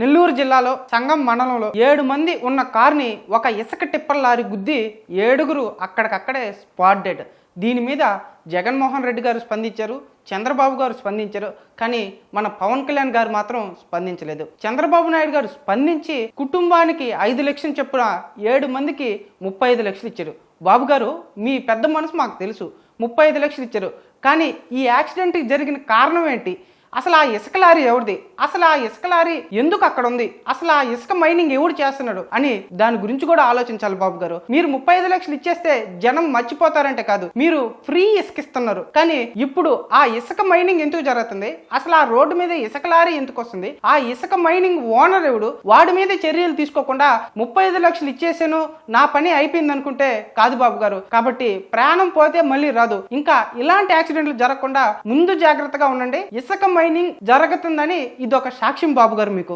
నెల్లూరు జిల్లాలో సంగం మండలంలో ఏడు మంది ఉన్న కార్ని ఒక ఇసుక టిప్పర్ లారీ గుద్ది ఏడుగురు అక్కడికక్కడే స్పాట్ డెడ్. దీని మీద జగన్మోహన్ రెడ్డి గారు స్పందించారు చంద్రబాబు గారు స్పందించారు కానీ మన పవన్ కళ్యాణ్ గారు మాత్రం స్పందించలేదు. చంద్రబాబు నాయుడు గారు స్పందించి కుటుంబానికి ఐదు లక్షలు చెప్పున ఏడు మందికి ముప్పై ఐదు లక్షలు ఇచ్చారు. బాబు గారు మీ పెద్ద మనసు మాకు తెలుసు. ముప్పై ఐదు లక్షలు ఇచ్చారు. కానీ ఈ యాక్సిడెంట్కి జరిగిన కారణం ఏంటి? అసలు ఆ ఇసుక లారీ ఎవరిది? అసలు ఆ ఇసుక లారీ ఎందుకు అక్కడ ఉంది అసలు ఆ ఇసుక మైనింగ్ ఎవడు చేస్తున్నాడు? అని దాని గురించి కూడా ఆలోచించాలి బాబు గారు. మీరు ముప్పై ఐదు లక్షలు ఇచ్చేస్తే జనం మర్చిపోతారంటే కాదు. మీరు ఫ్రీ ఇసుక ఇస్తున్నారు. కానీ ఇప్పుడు ఆ ఇసుక మైనింగ్ ఎందుకు జరుగుతుంది? అసలు ఆ రోడ్డు మీద ఇసుక లారీ ఎందుకు వస్తుంది? ఆ ఇసుక మైనింగ్ ఓనర్ ఎవడు? వాడి మీద చర్యలు తీసుకోకుండా ముప్పై ఐదు లక్షలు ఇచ్చేసాను నా పని అయిపోయింది అనుకుంటే కాదు బాబు గారు. కాబట్టి ప్రాణం పోతే మళ్ళీ రాదు. ఇంకా ఇలాంటి యాక్సిడెంట్లు జరగకుండా ముందు జాగ్రత్తగా ఉండండి. ఇసుక మైనింగ్ జరుగుతుందని ఇది ఒక సాక్ష్యం బాబు గారు మీకు.